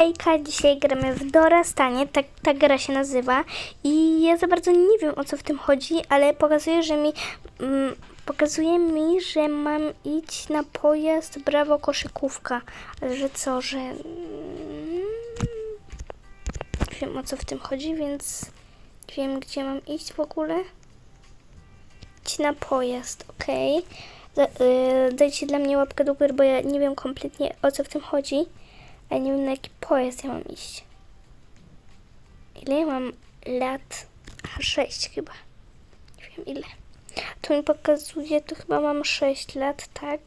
Hejka, dzisiaj gramy w Dorastanie, tak ta gra się nazywa i ja za bardzo nie wiem o co w tym chodzi, ale pokazuje, że mi mm, pokazuje mi, że mam iść na pojazd Brawo Koszykówka, ale że co, że mm, nie wiem o co w tym chodzi, więc wiem gdzie mam iść w ogóle. Idź na pojazd, okej. Da- y, Dajcie dla mnie łapkę do góry, bo ja nie wiem kompletnie o co w tym chodzi. Ale nie wiem na jaki pojazd ja mam iść. Ile ja mam lat? Aha, 6 chyba. Nie wiem ile. Tu mi pokazuje, to chyba mam 6 lat, tak.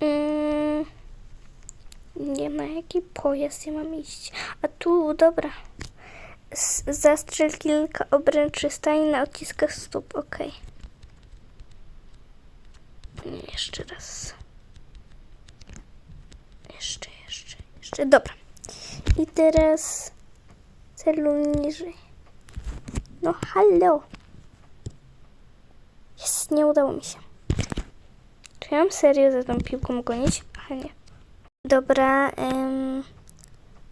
Mm, nie na jaki pojazd ja mam iść. A tu, dobra. Zastrzel kilka obręczy stań na odciskach stóp. Nie, Jeszcze raz. Jeszcze, jeszcze. Dobra. I teraz celuj niżej. No halo. Jest, nie udało mi się. Czy ja mam serio za tą piłką gonić? Aha, nie. Dobra, em,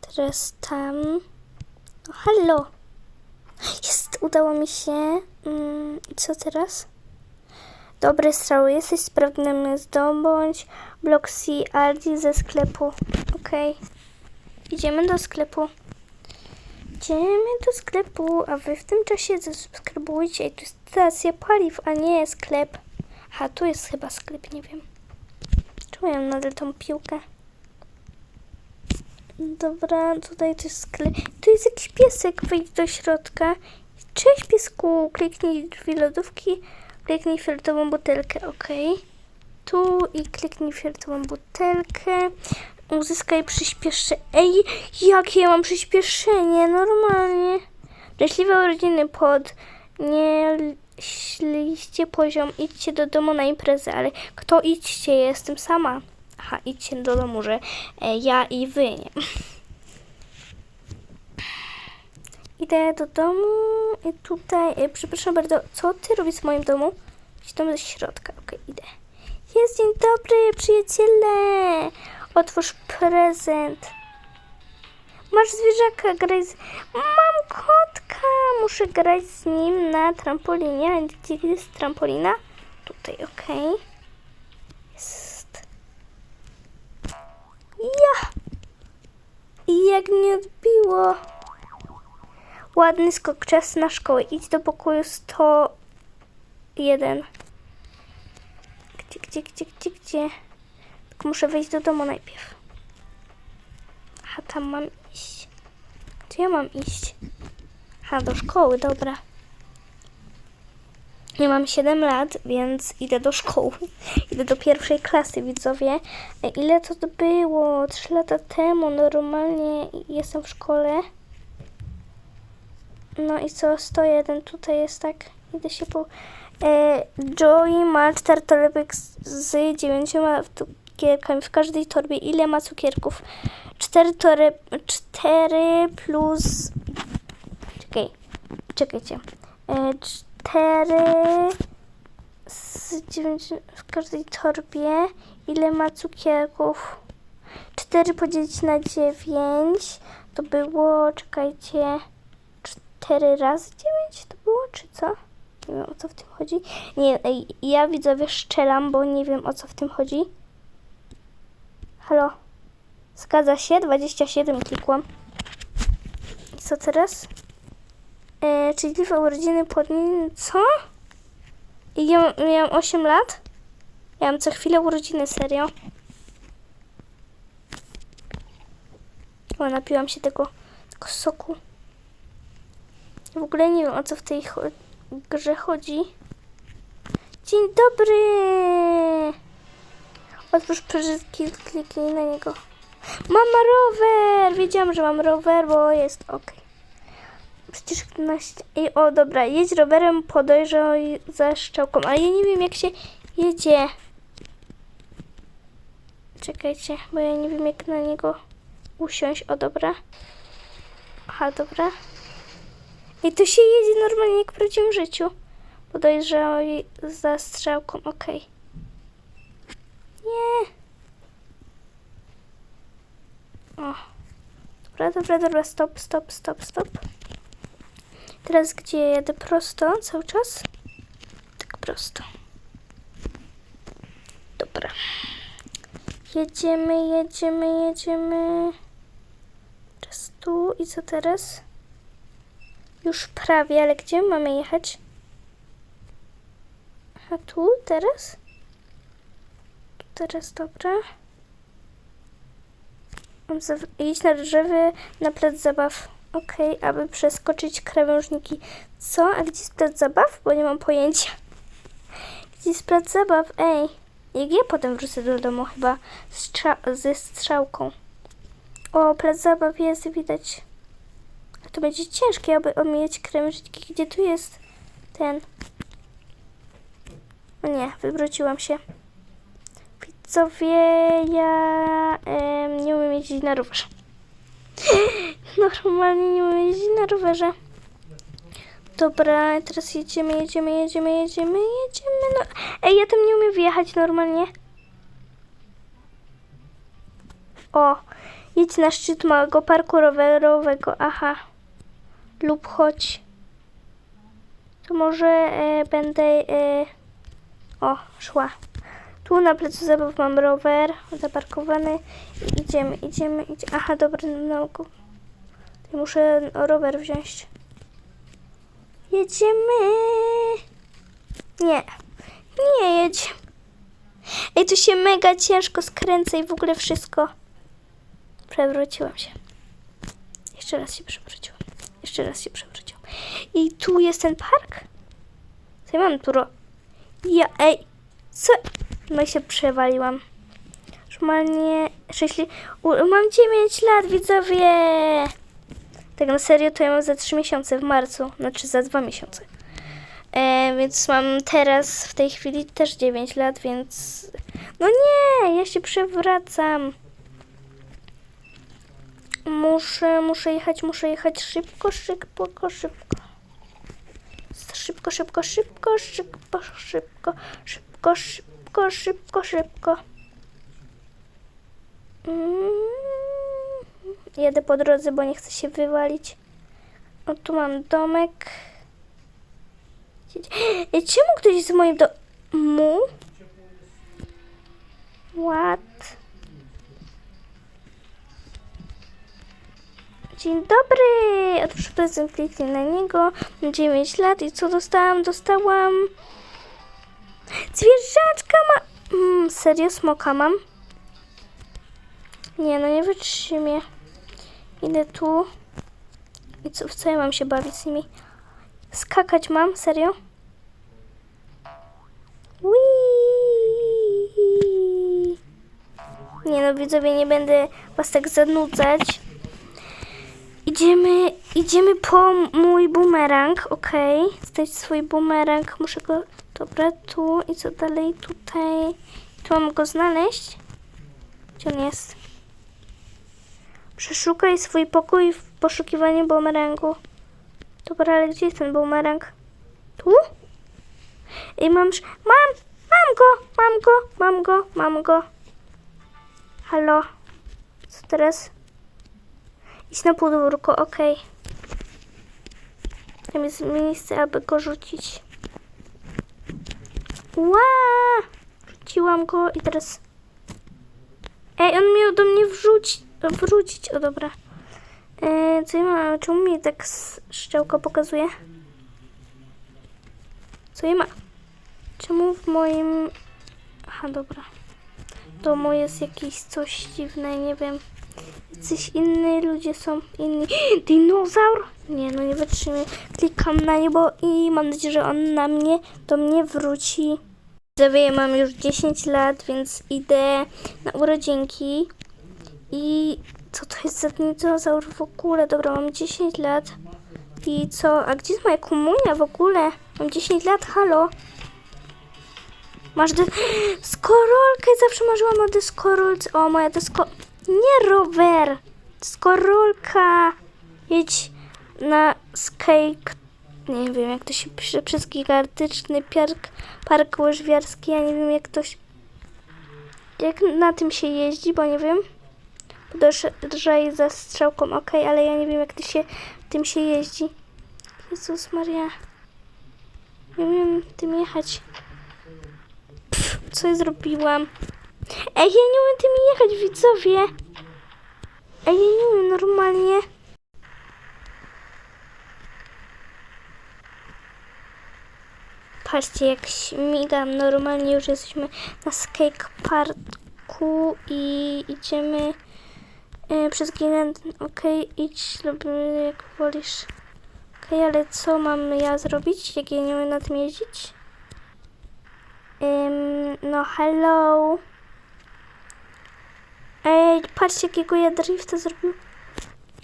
teraz tam. No halo. Jest, udało mi się. Mm, co teraz? Dobre strały, jesteś sprawnym zdobądź blok C Aldi ze sklepu. Okej. Idziemy do sklepu. Idziemy do sklepu, a wy w tym czasie zasubskrybujcie. I tu jest stacja paliw, a nie sklep. A tu jest chyba sklep, nie wiem. Mam nadal tą piłkę? Dobra, tutaj to jest sklep. Tu jest jakiś piesek, wejdź do środka. Cześć piesku, kliknij drzwi lodówki, kliknij fioletową butelkę, ok. Tu i kliknij fioletową butelkę. Uzyskaj przyspieszenie. Ej, jakie ja mam przyspieszenie, normalnie. Szczęśliwe urodziny pod nie śliście poziom, idźcie do domu na imprezę, ale kto idźcie, ja jestem sama. Aha, idźcie do domu, że e, ja i wy, nie? Idę do domu i tutaj, e, przepraszam bardzo, co ty robisz w moim domu? Idź ze środka, okej, idę. Jest dzień dobry, przyjaciele! Otwórz prezent. Masz zwierzaka, graj z... Mam kotka, muszę grać z nim na trampolinie. A Gdzie jest trampolina? Tutaj, okej. Jest. Ja! I jak mnie odbiło. Ładny skok, czas na szkołę. Idź do pokoju 101. Gdzie, gdzie, gdzie, gdzie? Tylko muszę wejść do domu najpierw. Aha, tam mam iść. Gdzie ja mam iść? Aha, do szkoły, dobra. Ja mam 7 lat, więc idę do szkoły. Idę do pierwszej klasy, widzowie. E, Ile to było? 3 lata temu normalnie jestem w szkole. No i co? 101 tutaj jest tak. Idę się po... E, Joey ma cztery torebek z, z dziewięcioma cukierkami w każdej torbie. Ile ma cukierków? Cztery tory... Cztery plus... Czekaj. Czekajcie. E, cztery z dziewięciu w każdej torbie. Ile ma cukierków? 4 podzielić na 9 to było, czekajcie, 4 razy 9 to było, czy co? Nie wiem o co w tym chodzi. Nie, ja widzowie szczelam, bo nie wiem o co w tym chodzi. Halo? Zgadza się, 27 klikłam. I co teraz? E, czyli w urodziny płodniny, co? I ja, mam 8 lat? Ja mam co chwilę urodziny, serio. O, napiłam się tego, tego soku. W ogóle nie wiem, o co w tej grze chodzi. Dzień dobry! Otwórz przyciski, kliknij na niego. Mam rower! Wiedziałam, że mam rower, bo jest ok. Przecież na Ej, o dobra, jedź rowerem, podejrzej za szczałką, ale ja nie wiem jak się jedzie. Czekajcie, bo ja nie wiem jak na niego usiąść. O dobra. Aha, dobra. I to się jedzie normalnie jak w prawdziwym życiu. Podejrzewaj za strzałką, okej. Nie. O, Dobra, dobra, dobra, stop, stop, stop, stop. Teraz gdzie jedę prosto cały czas? Tak prosto. Dobra. Jedziemy, jedziemy, jedziemy. Teraz tu i co teraz? Już prawie, ale gdzie mamy jechać? A tu teraz? Tu teraz, dobra. Iść na drzewy na plac zabaw. Okej, aby przeskoczyć krawężniki. Co? A gdzie jest plac zabaw? Bo nie mam pojęcia. Gdzie jest plac zabaw? Ej. Jak ja potem wrócę do domu chyba strza- ze strzałką. O, plac zabaw jest, widać. To będzie ciężkie, aby omijać krawężniki. Gdzie tu jest ten? O nie, wywróciłam się. Widzowie, ja nie umiem jeździć na rowerze. Normalnie nie umiem jeździć na rowerze. Dobra, teraz jedziemy, jedziemy, jedziemy, jedziemy, jedziemy. No. Ej, ja tam nie umiem wjechać normalnie. O, jedź na szczyt małego parku rowerowego. Aha. Lub chodź. To może e, będę... E, o, szła. Tu na placu zabaw mam rower zaparkowany. I Idziemy, idziemy, idziemy. Aha, dobra, go. Ja muszę rower wziąć. Jedziemy. Nie. Nie jedziemy. Ej, tu się mega ciężko skręca i w ogóle wszystko. Przewróciłam się. Jeszcze raz się przewróciłam. Jeszcze raz się przewróciłam. I tu jest ten park? Co ja mam tu ro... Ja, ej, co? No i się przewaliłam. Normalnie 6 li... U, mam 9 lat, widzowie! Tak na serio to ja mam za 3 miesiące w marcu, znaczy za 2 miesiące. E, więc mam teraz w tej chwili też 9 lat, więc... No nie, ja się przewracam. Muszę, muszę jechać, muszę jechać szybko, szybko, szybko. Szybko, szybko, szybko, szybko, szybko, szybko, szybko, szybko, szybko. Mm. Jedę po drodze, bo nie chcę się wywalić. O, tu mam domek. Czemu ktoś z moim domu? What? Dzień dobry! Otóż prezent kliknij na niego. Mam 9 lat i co dostałam? Dostałam... Zwierzaczka ma... Mm, serio? Smoka mam? Nie, no nie wytrzymię. Idę tu. I co, w co ja mam się bawić z nimi? Skakać mam? Serio? Whee! Nie no, widzowie, nie będę was tak zanudzać. Idziemy, idziemy po mój bumerang, okej. Zdać swój bumerang, muszę go... Dobra, tu i co dalej? Tutaj. Tu mam go znaleźć? Gdzie on jest? Przeszukaj swój pokój w poszukiwaniu bumerangu. Dobra, ale gdzie jest ten bumerang? Tu? I mam... Mam! Mam go! Mam go! Mam go! Mam go! Halo? Co teraz? Idź na podwórko, okej. Tam jest miejsce, aby go rzucić. Ła! Rzuciłam go i teraz... Ej, on miał do mnie wrzucić. Wrócić, o dobra. E, co ja mam? Czemu mi tak s- szczałka pokazuje? Co ja ma? Czemu w moim... Aha, dobra. domu jest jakieś coś dziwne, nie wiem. Jacyś inni ludzie są inni. Dinozaur? Nie, no nie wytrzymię. Klikam na niebo i mam nadzieję, że on na mnie, do mnie wróci. Widzowie, mam już 10 lat, więc idę na urodzinki. I co to jest za dinozaur w ogóle? Dobra, mam 10 lat. I co? A gdzie jest moja komunia w ogóle? Mam 10 lat, halo? Masz de... Skorolkę! Zawsze marzyłam o deskorolce. O, moja desko... Nie rower! Deskorolka! Jedź na skate... Nie wiem, jak to się pisze. Przez gigantyczny park, park łyżwiarski. Ja nie wiem, jak to się... Jak na tym się jeździ, bo nie wiem. Podążaj za strzałką, ok, ale ja nie wiem jak ty się, tym się jeździ. Jezus Maria. Nie umiem tym jechać. Pff, co ja zrobiłam? Ej, ja nie umiem tym jechać, widzowie. Ej, ja nie umiem normalnie. Patrzcie, jak śmigam. Normalnie już jesteśmy na skate parku i idziemy e, przez gigant. Okej, idź, robimy jak wolisz. Okej, ale co mam ja zrobić, jak ja nie umiem na tym jeździć? Ym, no, hello. Ej, patrzcie, jakiego ja drifta zrobił.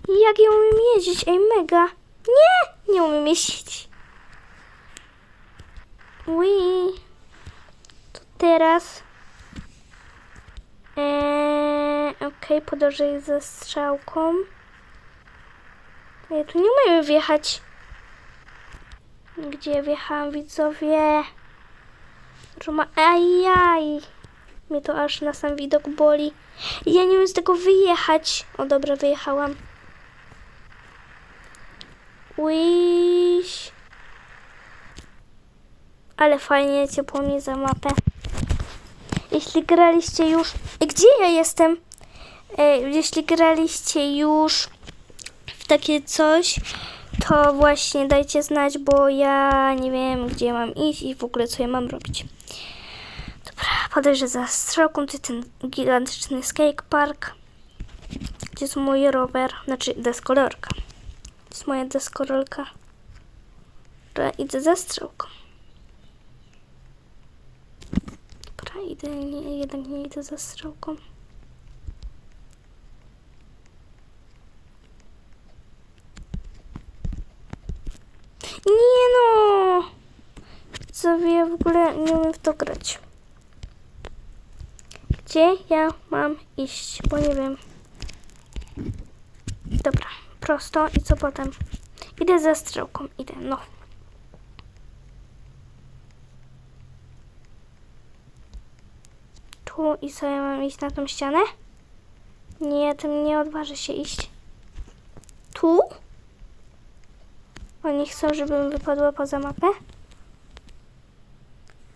Jak ja umiem jeździć? Ej, mega. Nie, nie umiem jeździć. Ui. To teraz. Eee, Okej, podążaj za strzałką. Ja tu nie umiem wjechać. Gdzie wjechałam, widzowie? Roma, ajaj. Mnie to aż na sam widok boli. Ja nie umiem z tego wyjechać. O, dobra, wyjechałam. Uiś. Ale fajnie ciepło mi za mapę. Jeśli graliście już... Gdzie ja jestem? Jeśli graliście już w takie coś, to właśnie dajcie znać, bo ja nie wiem, gdzie mam iść i w ogóle co ja mam robić. Podejrzę za strzałką, to ten gigantyczny skatepark. Gdzie jest mój rower, znaczy deskorolka. To jest moja deskorolka. Dobra, idę za strzałką. Dobra, idę, nie, jednak nie idę za strzałką. Nie no! Ja w ogóle nie umiem w to grać. Gdzie ja mam iść? Bo nie wiem. Dobra, prosto i co potem? Idę za strzałką, idę, no. Tu i ja mam iść na tą ścianę? Nie, tym nie odważę się iść. Tu? Oni chcą, żebym wypadła poza mapę?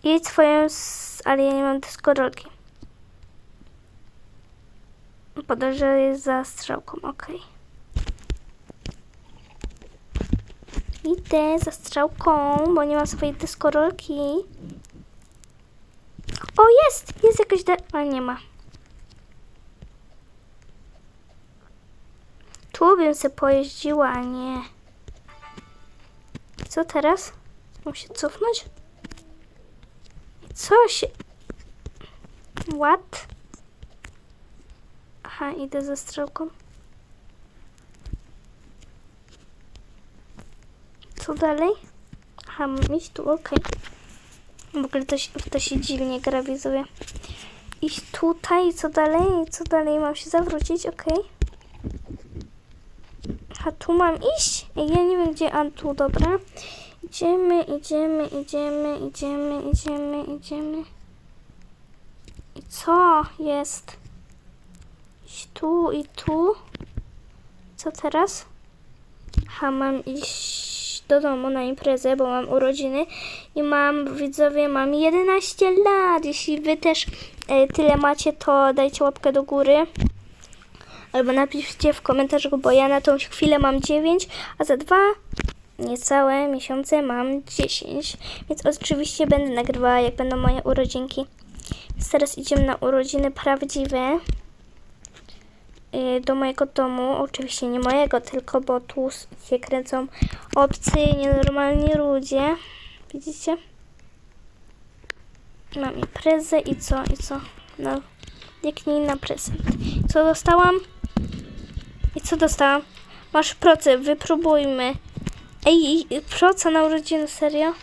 Jedź swoją, ale ja nie mam deskorolki. Podążę jest za strzałką, okej. Idę za strzałką, bo nie mam swojej deskorolki. O, jest! Jest jakaś de... A, nie ma. Tu bym se pojeździła, a nie. Co teraz? Mam się cofnąć? Co się... What? Aha, idę ze strzałką. Co dalej? Aha, mam iść tu, okej. W ogóle to się, to się dziwnie gra, widzowie. Iść tutaj, co dalej? Co dalej? Mam się zawrócić, okej. A tu mam iść? Ja nie wiem gdzie, a tu, dobra. Idziemy, idziemy, idziemy, idziemy, idziemy, idziemy. I co jest? Tu i tu. Co teraz? Aha, mam iść do domu na imprezę, bo mam urodziny i mam, widzowie, mam 11 lat. Jeśli wy też e, tyle macie, to dajcie łapkę do góry. Albo napiszcie w komentarzu, bo ja na tą chwilę mam 9, a za dwa niecałe miesiące mam 10. Więc oczywiście będę nagrywała, jak będą moje urodzinki. Więc teraz idziemy na urodziny prawdziwe. Y, Do mojego domu, oczywiście nie mojego, tylko bo tu się kręcą obcy, nienormalni ludzie. Widzicie? Mam imprezę i co, i co? No, nie na prezent. Co dostałam? I co dostałam? Masz procę, wypróbujmy. Ej, proca na urodziny, serio?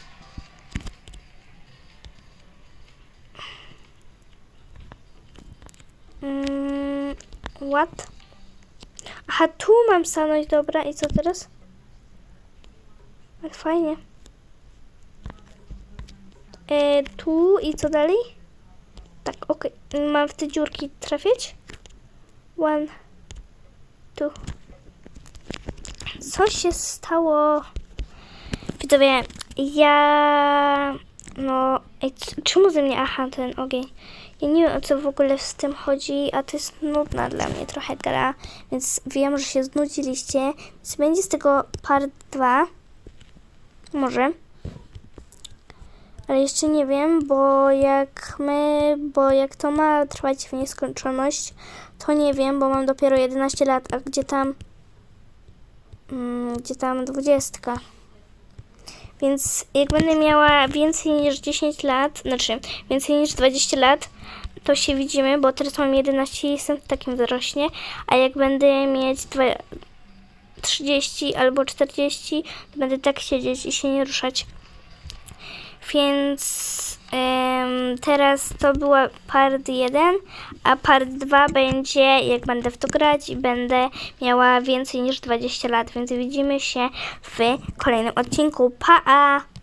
Mm, what? Aha, tu mam stanąć, dobra. I co teraz? Ale fajnie. E, tu i co dalej? Tak, okej. Mam w te dziurki trafiać? One, tu. Co się stało? Widzowie, ja... No... Ej, czemu ze mnie... Aha, ten ogień. Ja nie wiem, o co w ogóle z tym chodzi, a to jest nudna dla mnie trochę gra, więc wiem, że się znudziliście, więc będzie z tego part 2. Może. Ale jeszcze nie wiem, bo jak my, bo jak to ma trwać w nieskończoność, to nie wiem, bo mam dopiero 11 lat, a gdzie tam, mm, gdzie tam 20. Więc jak będę miała więcej niż 10 lat, znaczy więcej niż 20 lat, to się widzimy, bo teraz mam 11 i jestem w takim wzrośnie, a jak będę mieć dwa, 30 albo 40, to będę tak siedzieć i się nie ruszać. Więc teraz to była part 1, a part 2 będzie jak będę w to grać i będę miała więcej niż 20 lat, więc widzimy się w kolejnym odcinku. Pa!